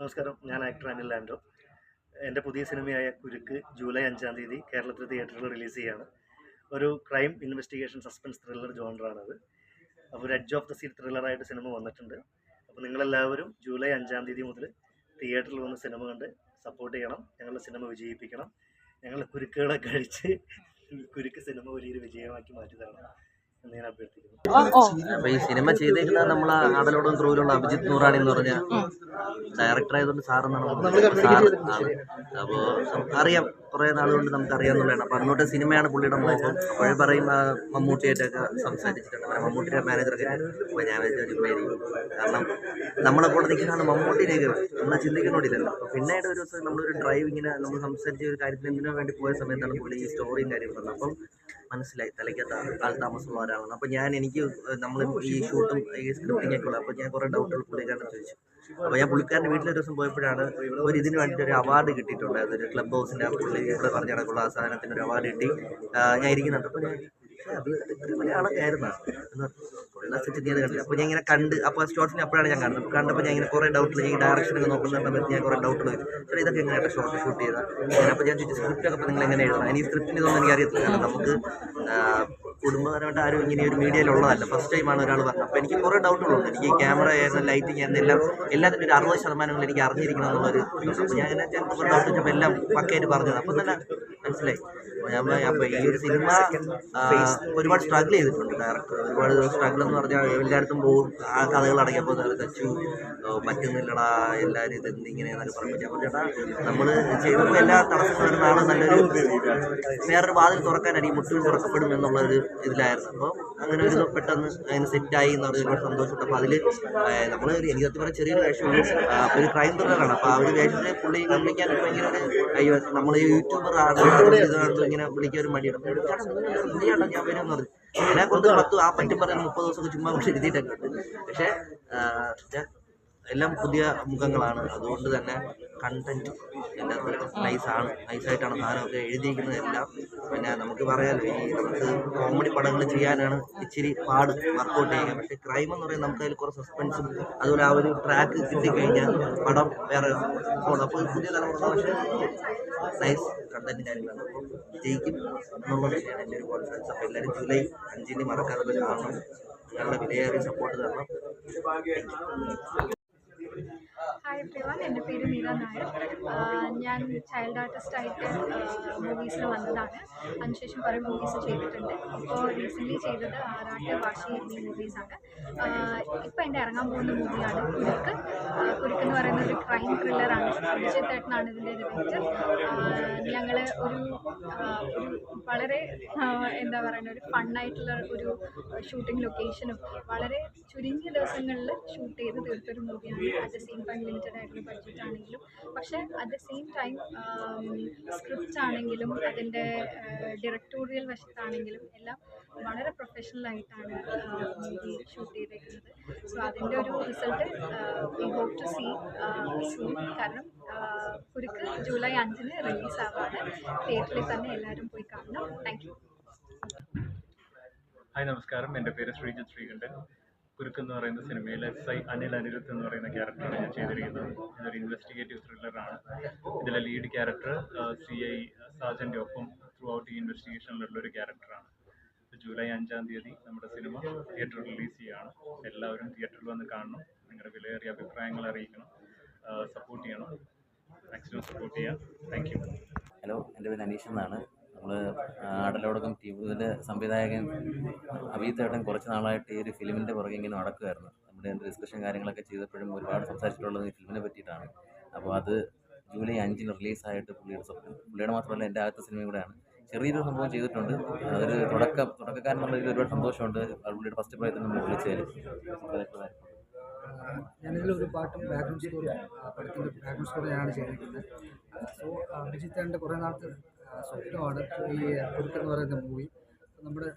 നമസ്കാരം. ഞാൻ ആക്ടർ അനിൽ ലാൻഡോ. എന്റെ പുതിയ സിനിമയായ കുരുക്ക് ജൂലൈ അഞ്ചാം തീയതി കേരളത്തിൽ തിയേറ്ററിൽ റിലീസ് ചെയ്യാണ്. ഒരു ക്രൈം ഇൻവെസ്റ്റിഗേഷൻ സസ്പെൻസ് ത്രില്ലർ ജോണറാണത്. അപ്പോൾ ഒരു എഡ്ജ് ഓഫ് ദ സീറ്റ് ത്രില്ലറായിട്ട് സിനിമ വന്നിട്ടുണ്ട്. അപ്പോൾ നിങ്ങളെല്ലാവരും ജൂലൈ അഞ്ചാം തീയതി മുതൽ തിയേറ്ററിൽ വന്ന് സിനിമ കണ്ട് സപ്പോർട്ട് ചെയ്യണം. ഞങ്ങളുടെ സിനിമ വിജയിപ്പിക്കണം. ഞങ്ങളുടെ കുരുക്കുകളെ കഴിച്ച് കുരുക്ക് സിനിമ വലിയൊരു വിജയമാക്കി മാറ്റി തരണം എന്ന് ഞാൻ അഭ്യർത്ഥിക്കുന്നു അപ്പൊ ഈ സിനിമ ചെയ്തേക്കുന്നത് നമ്മളെ ആടലോടും ക്രൂരുള്ള അഭിജിത്ത് നൂറാണി എന്ന് പറഞ്ഞ ഡയറക്ടർ ആയതുകൊണ്ട് സാർ എന്നാണ് സാറ് ആണ് അപ്പോൾ അറിയാം. കുറേ നാളുകൊണ്ട് നമുക്ക് അറിയാവുന്നതാണ് അപ്പോൾ അന്നോട്ട് സിനിമയാണ് പുള്ളിയുടെ മോഹം. അപ്പോൾ പറയും മമ്മൂട്ടിയായിട്ടൊക്കെ സംസാരിച്ചിട്ടുണ്ട്. അവരെ മമ്മൂട്ടിയുടെ മാനേജറൊക്കെ അപ്പോൾ ഞാൻ കാരണം നമ്മളെ കൂടെ നിൽക്കുന്നതാണ് മമ്മൂട്ടിയിലേക്ക് നമ്മൾ ചിന്തിക്കണോടില്ലല്ലോ അപ്പോൾ പിന്നീട് ഒരു ദിവസം നമ്മളൊരു ഡ്രൈവ് ഇങ്ങനെ നമ്മൾ സംസാരിച്ച ഒരു കാര്യത്തിന് എന്തിനു വേണ്ടി പോയ സമയത്താണ് പുള്ളി ഈ സ്റ്റോറിയും കാര്യങ്ങളും അപ്പം മനസ്സിലായി തലയ്ക്കകത്ത് ആൾ താമസമുള്ള ഒരാളാണ്. അപ്പോൾ ഞാൻ എനിക്ക് നമ്മൾ ഈ ഷൂട്ടും ഈ സ്ക്രിപ്റ്റിംഗ് ഒക്കെ ഉള്ളത് അപ്പോൾ ഞാൻ കുറേ ഡൗട്ടുകൾ പുള്ളിക്കാരനെ ചോദിച്ചു. അപ്പോൾ ഞാൻ പുള്ളിക്കാരന്റെ വീട്ടിൽ ഒരു ദിവസം പോയപ്പോഴാണ് ഒരു ഇതിന് വേണ്ടിയിട്ട് ഒരു അവാർഡ് കിട്ടിയിട്ടുണ്ടായിരുന്നു. ഒരു ക്ലബ് ഹൗസിന്റെ പുള്ളി ഇവിടെ പറഞ്ഞ കണക്കുള്ള ആ സാധനത്തിന് ഒരു അവാർഡ് കിട്ടി. ഞാൻ ഇരിക്കുന്നുണ്ട്. അപ്പോൾ ഞാൻ "ശ്ശേ, അത് ഇത്രയും വലിയ ആളൊക്കെ ആയിരുന്നു സെറ്റ് ചെയ്ത് കണ്ടില്ല. അപ്പോൾ ഞാൻ ഇങ്ങനെ കണ്ട് അപ്പോൾ ഷോർട്സിന് അപ്പോഴാണ് ഞാൻ കാണുന്നത് കണ്ടപ്പോൾ ഞാൻ ഇങ്ങനെ കുറേ ഡൗട്ടിൽ ഈ ഡയറക്ഷനൊക്കെ നോക്കുന്ന ഞാൻ കുറേ ഡൗട്ടുകൾ വരും. ഇതൊക്കെ എങ്ങനെയാണ് ഷോർട്ട് ഷൂട്ട് ചെയ്തത്? അപ്പോൾ ഞാൻ ചോദിച്ചു സ്ക്രിപ്റ്റൊക്കെ അപ്പോൾ നിങ്ങൾ എങ്ങനെ എഴുതണം? ഇനി സ്ക്രിപ്റ്റിന് ഇതൊന്നും എനിക്ക് അറിയത്തില്ല. കാരണം നമുക്ക് കുടുംബപരമായിട്ട് ആരും ഇങ്ങനെ ഒരു മീഡിയയിലുള്ളതല്ല ഫസ്റ്റ് ടൈമാണ് ഒരാൾ പറഞ്ഞത് അപ്പോൾ എനിക്ക് കുറേ ഡൗട്ടുകളുണ്ട് എനിക്ക് ക്യാമറ ആയിരുന്നു ലൈറ്റിംഗ് ആയിരുന്നു എല്ലാം എല്ലാത്തിന്റെ ഒരു അറുപത് ശതമാനങ്ങൾ എനിക്ക് അറിഞ്ഞിരിക്കണം എന്നുള്ളൊരു. ഞാൻ ചിലപ്പോൾ ഡൗട്ട് വെച്ചപ്പോൾ എല്ലാം പക്കയായിട്ട് പറഞ്ഞത് അപ്പം തന്നെ മനസ്സിലായി. അപ്പോൾ ഈ ഒരു സിനിമ ഒരുപാട് സ്ട്രഗിൾ ചെയ്തിട്ടുണ്ട്. ഡയറക്ടർ ഒരുപാട് സ്ട്രഗിൾ എന്ന് പറഞ്ഞാൽ എല്ലായിടത്തും പോകും. ആ കഥകൾ അടങ്ങിയപ്പോൾ തച്ചു. പറ്റുന്നില്ലടാ എല്ലാവരും ഇത് ഇങ്ങനെ എന്നൊക്കെ പറഞ്ഞു ചേട്ടാ നമ്മൾ ചെയ്തപ്പോൾ എല്ലാ തടസ്സങ്ങളും നാളെ നല്ലൊരു വേറൊരു വാതിൽ തുറക്കാനായിരിക്കും മുട്ടുകൾ തുറക്കപ്പെടും എന്നുള്ളൊരു ഇതിലായിരുന്നു. അപ്പോൾ അങ്ങനെ ഒരു പെട്ടെന്ന് അതിന് സെറ്റായി എന്ന് പറഞ്ഞ ഒരുപാട് സന്തോഷമുണ്ട്. അപ്പോൾ അതിൽ നമ്മൾ എനിക്ക് സത്യം പറഞ്ഞാൽ ചെറിയൊരു വേഷം ആ, അപ്പോൾ ഒരു ക്രൈം ത്രില്ലറാണ് അപ്പോൾ ആ ഒരു വേഷത്തെ പുള്ളി കമ്പിക്കാൻ ഭയങ്കര ഒരു അയ്യോ നമ്മൾ യൂട്യൂബർ ആണ്. ഇങ്ങനെ വിളിക്കാൻ ഒരു മടിയാണ് അപ്പോൾ ചേട്ടാ നിങ്ങൾ നീയാണോ ഞാൻ വരും പറഞ്ഞു. ഞാൻ കൊണ്ട് പത്ത് ആ പറ്റും പറഞ്ഞ മുപ്പത് ദിവസമൊക്കെ ചുമ്മാ കൊണ്ട് എഴുതിയിട്ടൊക്കെ ഉണ്ട്. പക്ഷേ എല്ലാം പുതിയ മുഖങ്ങളാണ്. അതുകൊണ്ട് തന്നെ കണ്ടന്റ് എല്ലാത്തിലും നൈസാണ് നൈസായിട്ടാണ് സാധനമൊക്കെ എഴുതിയിരിക്കുന്നത് എല്ലാം. പിന്നെ നമുക്ക് പറയാമല്ലോ ഈ നമുക്ക് കോമഡി പടങ്ങൾ ചെയ്യാനാണ് ഇച്ചിരി പാട് വർക്കൗട്ട് ചെയ്യുക. പക്ഷെ ക്രൈം എന്ന് പറയുന്നത് നമുക്ക് അതിൽ കുറച്ച് സസ്പെൻസും അതുപോലെ ആ ഒരു ട്രാക്ക് കിട്ടിക്കഴിഞ്ഞാൽ പടം വേറെ അപ്പോൾ പുതിയ തലമുറ പക്ഷേ നൈസ് കണ്ടന്റ് കാര്യങ്ങളാണ് അപ്പോൾ ജയിക്കും എന്നുള്ളത് തന്നെയാണ് എന്റെ ഒരു കോൺഫിഡൻസ് അപ്പോൾ എല്ലാവരും ജൂലൈ അഞ്ചിന് മറക്കാതെ കാണണം നിങ്ങളുടെ വിലയേറിയ സപ്പോർട്ട് തരണം. ഹായ് എന്റെ പേര് മീര നായർ. ഞാൻ ചൈൽഡ് ആർട്ടിസ്റ്റായിട്ട് മൂവീസിൽ വന്നതാണ്. അതിനുശേഷം കുറേ മൂവീസ് ചെയ്തിട്ടുണ്ട്. ഇപ്പോൾ റീസെന്റ്ലി ചെയ്തത് ആറാട്ട് വാഷി എന്നീ മൂവീസാണ് ഇപ്പോൾ എന്റെ ഇറങ്ങാൻ പോകുന്ന മൂവിയാണ് കുരുക്ക്. കുരുക്ക് എന്ന് പറയുന്ന ഒരു ക്രൈം ത്രില്ലറാണ് അഭിജിത്ത് ഏട്ടനാണ് ഇതിന്റെ ഡയറക്ടർ ഞങ്ങൾ ഒരു വളരെ എന്താ പറയുക ഒരു ഫണ്ണായിട്ടുള്ള ഒരു ഷൂട്ടിംഗ് ലൊക്കേഷനും വളരെ ചുരുങ്ങിയ ദിവസങ്ങളിൽ ഷൂട്ട് ചെയ്ത് തീർത്തൊരു മൂവിയാണ് at the same time limited ആയിട്ടുള്ള ആണെങ്കിലും പക്ഷേ at the same time script ആണെങ്കിലും അതിന്റെ ഡയറക്ടോറിയൽ വശത്താണെങ്കിലും എല്ലാം വളരെ പ്രൊഫഷണൽ ആയിട്ടാണ് ഈ ഷൂട്ട് ചെയ്തേക്കുന്നത്. സോ അതിന്റെ ഒരു result we hope to see soon കാരണം കുരുക്ക് ജൂലൈ അഞ്ചിന് റിലീസ് ആവാണ് തിയേറ്ററിൽ തന്നെ എല്ലാവരും പോയി കാണണം. താങ്ക് യു ഹായ് നമസ്കാരം. എന്റെ പേര് ശ്രീജിത് ശ്രീകണ്ഠൻ. കുരുക്ക് എന്ന് പറയുന്ന സിനിമയിൽ എസ് ഐ അനിൽ അനിരുദ്ധ് എന്ന് പറയുന്ന ക്യാരക്ടറാണ് ഞാൻ ചെയ്തിരിക്കുന്നത്. ഇതൊരു ഇൻവെസ്റ്റിഗേറ്റീവ് ത്രില്ലറാണ് ഇതിലെ ലീഡ് ക്യാരക്ടർ സി ഐ സാജന്റെ ഒപ്പം ത്രൂ ഔട്ട് ഈ ഇൻവെസ്റ്റിഗേഷനിലുള്ള ഒരു ക്യാരക്ടറാണ് ജൂലൈ അഞ്ചാം തീയതി നമ്മുടെ സിനിമ തിയേറ്ററിൽ റിലീസ് ചെയ്യുകയാണ് എല്ലാവരും തിയേറ്ററിൽ വന്ന് കാണണം. നിങ്ങളുടെ വിലയേറിയ അഭിപ്രായങ്ങൾ അറിയിക്കണം. സപ്പോർട്ട് ചെയ്യണം. മാക്സിമം സപ്പോർട്ട് ചെയ്യാം. താങ്ക് ഹലോ എന്റെ പേര് അനീഷ് എന്നാണ്. നമ്മൾ ആടലോടകം ടീം സംവിധായകൻ അഭിജിത്തേട്ടൻ കുറച്ച് നാളായിട്ട് ഈ ഒരു ഫിലിമിന്റെ പുറകെ ഇങ്ങനെ നടക്കുമായിരുന്നു നമ്മുടെ ഡിസ്കഷൻ കാര്യങ്ങളൊക്കെ ചെയ്തപ്പോഴും ഒരുപാട് സംസാരിച്ചിട്ടുള്ളത് ഈ ഫിലിമിനെ പറ്റിയിട്ടാണ്. അപ്പോൾ അത് ജൂലൈ അഞ്ചിന് റിലീസായിട്ട് പുള്ളിയുടെ സ്വപ്നം പുള്ളിയുടെ മാത്രമല്ല എന്റെ ആദ്യത്തെ സിനിമയും കൂടെയാണ്. ചെറിയൊരു സംഭവം ചെയ്തിട്ടുണ്ട്. അതൊരു തുടക്ക തുടക്കക്കാരൻ രീതിയിൽ ഒരുപാട് സന്തോഷമുണ്ട്. പുള്ളിയുടെ ഫസ്റ്റ് പ്രായത്തിൽ നമ്മൾ വിളിച്ചതിൽ ഞാനിതിലൊരു പാട്ടും ബാക്ക്ഗ്രൗണ്ട് സ്കോർ പടത്തിന്റെ ബാക്ക്ഗ്രൗണ്ട് സ്റ്റോറിയാണ് ചെയ്തിരിക്കുന്നത്. സോ അഭിജിത്തേന്റെ കുറേ നാളത്തെ സ്വപ്നമാണ് ഈ കുരുക്ക് എന്ന് പറയുന്ന മൂവി നമ്മുടെ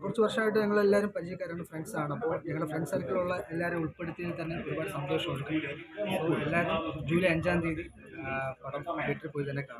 കുറച്ച് വർഷമായിട്ട് ഞങ്ങളെല്ലാവരും പരിചയക്കാരാണ് ഫ്രണ്ട്സാണ് അപ്പോൾ ഞങ്ങളുടെ ഫ്രണ്ട് സർക്കിളുള്ള എല്ലാവരും ഉൾപ്പെടുത്തിയതിൽ തന്നെ ഒരുപാട് സന്തോഷമുണ്ട്. എല്ലാവരും ജൂലൈ അഞ്ചാം തീയതി പടം തിയേറ്ററിൽ പോയി തന്നെ കാണും.